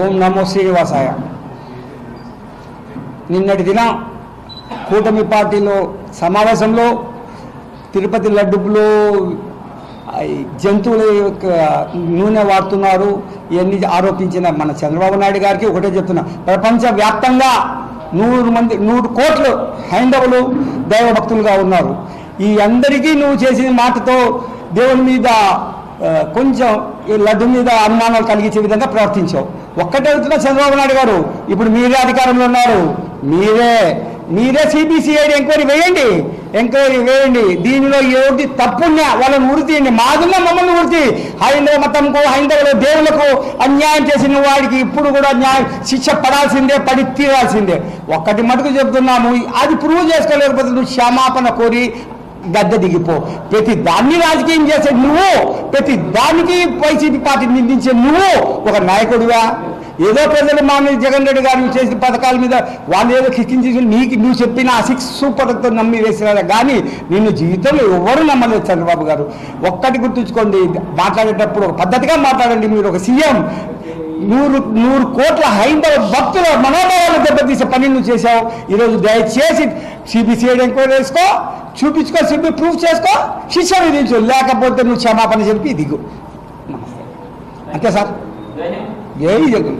ఓం నమో శ్రీనివాసాయ. నిన్నటి దిన కూటమి పార్టీలో సమావేశంలో తిరుపతి లడ్డులో జంతువుల యొక్క నూనె వాడుతున్నారు. ఇవన్నీ ఆరోపించిన మన చంద్రబాబు నాయుడు గారికి ఒకటే చెప్తున్నా. ప్రపంచవ్యాప్తంగా నూరు మంది నూరు కోట్లు హైందవులు దైవభక్తులుగా ఉన్నారు. ఈ అందరికీ నువ్వు చేసిన మాటతో దేవుని మీద కొంచెం ఈ లడ్డు మీద అనుమానాలు కలిగించే విధంగా ప్రవర్తించావు. ఒక్కటే అవుతున్నా చంద్రబాబు నాయుడు గారు ఇప్పుడు మీరే అధికారంలో ఉన్నారు. మీరే మీరే సిబిసిఐడి ఎంక్వైరీ వేయండి. ఎంక్వైరీ వేయండి. దీనిలో ఏది తప్పున్నా వాళ్ళని ఉరితీయండి మాదున్న మమ్మల్ని ఉరితి హైందవ మతంకు హైందవులు దేవులకు అన్యాయం చేసిన వాడికి ఇప్పుడు కూడా న్యాయం శిక్ష పడాల్సిందే పడి తీరాల్సిందే. ఒక్కటి మటుకు చెప్తున్నాము అది ప్రూవ్ చేసుకోలేకపోతే నువ్వు క్షమాపణ కోరి గద్దె దిగిపో. ప్రతి దాన్ని రాజకీయం చేసే నువ్వు ప్రతి దానికి వైసీపీ పార్టీ నిందించే నువ్వు ఒక నాయకుడివా? ఏదో ప్రజలు మా జగన్ రెడ్డి గారు చేసిన పథకాల మీద వాళ్ళు ఏదో కిక్కించి నీకు నువ్వు చెప్పిన ఆ సిక్స్ పథకంతో నమ్మి వేసినారా కానీ నిన్ను జీవితంలో ఎవరు నమ్మలేదు చంద్రబాబు గారు. ఒక్కటి గుర్తుంచుకోండి మాట్లాడేటప్పుడు ఒక పద్ధతిగా మాట్లాడండి మీరు. ఒక సీఎం నూరు నూరు కోట్ల హైందవ భక్తుల మనోభావాలు దెబ్బతీసే పని నువ్వు చేశావు. ఈరోజు దయచేసి సిబిసిఐడి ఎంక్వైరీ వేసుకో చూపించుకో సిబి ప్రూఫ్ చేసుకో శిక్ష విధించు లేకపోతే నువ్వు క్షమాపణ చెప్పి దిగు. అంతే సార్. జై జగన్.